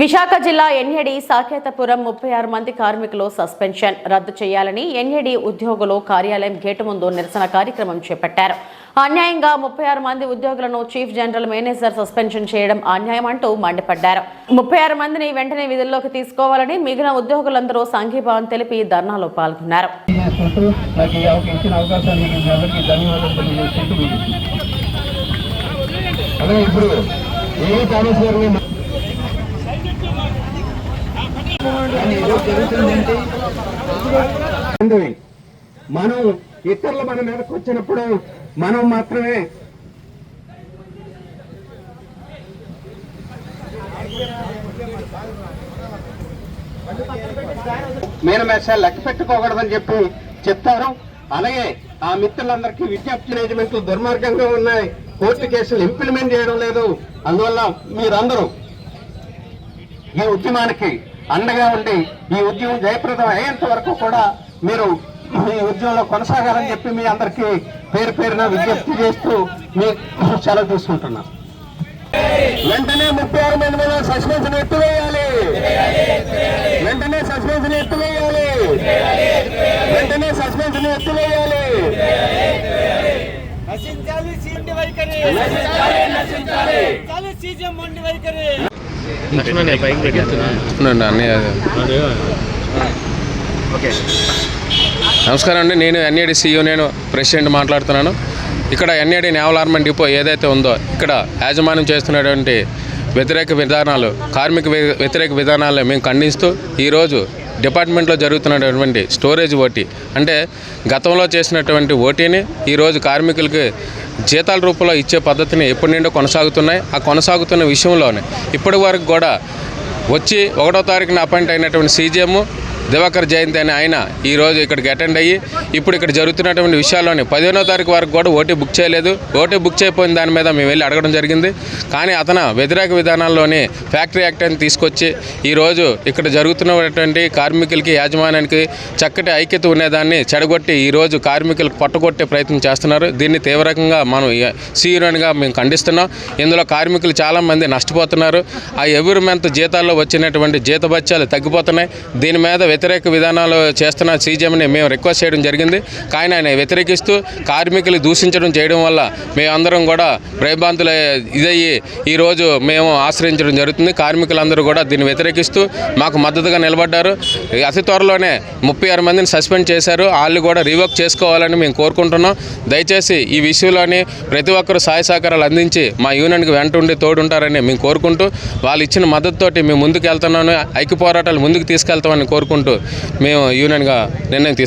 విశాఖ జిల్లా ఎన్ఏడి సాకేతపురం ముప్పై ఆరు మంది కార్మికులు సస్పెన్షన్ రద్దు చేయాలని ఎన్ఏడి ఉద్యోగులు కార్యాలయం గేటు ముందు నిరసన కార్యక్రమం చేపట్టారు. అన్యాయంగా ముప్పై ఆరు మంది ఉద్యోగులను చీఫ్ జనరల్ మేనేజర్ సస్పెన్షన్ చేయడం అన్యాయం అంటూ మండిపడ్డారు. ముప్పై ఆరు మందిని వెంటనే విధుల్లోకి తీసుకోవాలని మిగిలిన ఉద్యోగులందరూ సంఘీభావం తెలిపి ధర్నాలో పాల్గొన్నారు. చేసుకుంటూ నాకు ఈ అవకాశం ఇచ్చిన అవకాశాన్ని మీ అందరికీ ధన్యవాదాలు తెలియజేసుకుంటూ ముగిస్తున్నాను. అలాగే ఇప్పుడు ఏ కామేశ్వర గారు కానీ ఈరోజు జరుగుతుంది ఏంటి? అందుకే మనం ఇతరులు మన మీదకి వచ్చినప్పుడు మనం మాత్రమే మేనమేషాలు లెక్క పెట్టుకోకూడదని చెప్పి చెప్తారు. అలాగే ఆ మిత్రులందరికీ విజ్ఞప్తి మేనేజ్మెంట్లు దుర్మార్గంగా ఉన్నాయి. కోర్టు కేసులు ఇంప్లిమెంట్ చేయడం లేదు. అందువల్ల మీరందరూ ఈ ఉద్యమానికి అండగా ఉండి ఈ ఉద్యమం జయప్రదం అయ్యేంత వరకు కూడా మీరు మీ ఉద్యమంలో కొనసాగాలని చెప్పి మీ అందరికీ పేరు పేరున విజ్ఞప్తి చేస్తూ మీ సెలవు తీసుకుంటున్నాం వెంటనే ముప్పై ఆరు మంది మీద సస్పెన్షన్ ఎత్తివేయాలి. వెంటనే సస్పెన్షన్ ఎత్తివేయాలి. వెంటనే సస్పెన్షన్ ఎత్తివేయాలి. నశించాలి సీఎండి వైఖరి. నశించాలి సీఎం మొండి వైఖరి. నమస్కారం అండి. నేను ఎన్ఏడి సిఇఓ నేను ప్రెసిడెంట్ మాట్లాడుతున్నాను. ఇక్కడ ఎన్ఏడి నేవల్ ఆర్మెంట్ డిపో ఏదైతే ఉందో ఇక్కడ యాజమాన్యం చేస్తున్నటువంటి వ్యతిరేక విధానాలు కార్మిక వ్యతిరేక విధానాలను మేము ఖండిస్తూ ఈరోజు డిపార్ట్మెంట్లో జరుగుతున్నటువంటి స్టోరేజ్ ఓటీ. అంటే గతంలో చేసినటువంటి ఓటీని ఈరోజు కార్మికులకి జీతాల రూపంలో ఇచ్చే పద్ధతిని ఎప్పటి నుండో కొనసాగుతున్నాయి. ఆ కొనసాగుతున్న విషయంలోనే ఇప్పటి వరకు కూడా వచ్చి ఒకటో తారీఖున అపాయింట్ అయినటువంటి సీజీఎం దివాకర్ జయంతి అని ఆయన ఈరోజు ఇక్కడికి అటెండ్ అయ్యి ఇప్పుడు ఇక్కడ జరుగుతున్నటువంటి విషయాల్లోని పదిహేనో తారీఖు వరకు కూడా ఓటీ బుక్ చేయలేదు. ఓటీ బుక్ చేయకపోయిన దాని మీద మేము వెళ్ళి అడగడం జరిగింది. కానీ అతను వ్యతిరేక విధానాల్లోని ఫ్యాక్టరీ యాక్ట్ అని తీసుకొచ్చి ఈరోజు ఇక్కడ జరుగుతున్నటువంటి కార్మికులకి యాజమాన్యానికి చక్కటి ఐక్యత ఉండేదాన్ని చెడగొట్టి ఈరోజు కార్మికులకు పట్టగొట్టే ప్రయత్నం చేస్తున్నారు. దీన్ని తీవ్రంగా మనం సీరియన్గా మేము ఖండిస్తున్నాం. ఇందులో కార్మికులు చాలామంది నష్టపోతున్నారు. ఆ ఎవరి మెంత జీతాల్లో వచ్చినటువంటి జీతభత్యాలు తగ్గిపోతున్నాయి. దీని మీద వ్యతిరేక విధానాలు చేస్తున్న సీజీఎంని మేము రిక్వెస్ట్ చేయడం జరిగింది. కానీ ఆయన వ్యతిరేకిస్తూ కార్మికులు దూషించడం చేయడం వల్ల మేమందరం కూడా భయభ్రాంతులు ఇదయ్యి ఈరోజు మేము ఆశ్రయించడం జరుగుతుంది. కార్మికులందరూ కూడా దీన్ని వ్యతిరేకిస్తూ మాకు మద్దతుగా నిలబడ్డారు. అతి త్వరలోనే ముప్పై ఆరు మందిని సస్పెండ్ చేశారు. వాళ్ళు కూడా రివోక్ చేసుకోవాలని మేము కోరుకుంటున్నాం. దయచేసి ఈ విషయంలోని ప్రతి ఒక్కరూ సహాయ సహకారాలు అందించి మా యూనియన్కి వెంట ఉండి తోడుంటారని మేము కోరుకుంటూ వాళ్ళు ఇచ్చిన మద్దతుతోటి మేము ముందుకు వెళ్తున్నాను ఐక్య పోరాటాలు ముందుకు తీసుకెళ్తామని కోరుకుంటూ మేము యూనియన్గా నిర్ణయం తీసుకున్నాం.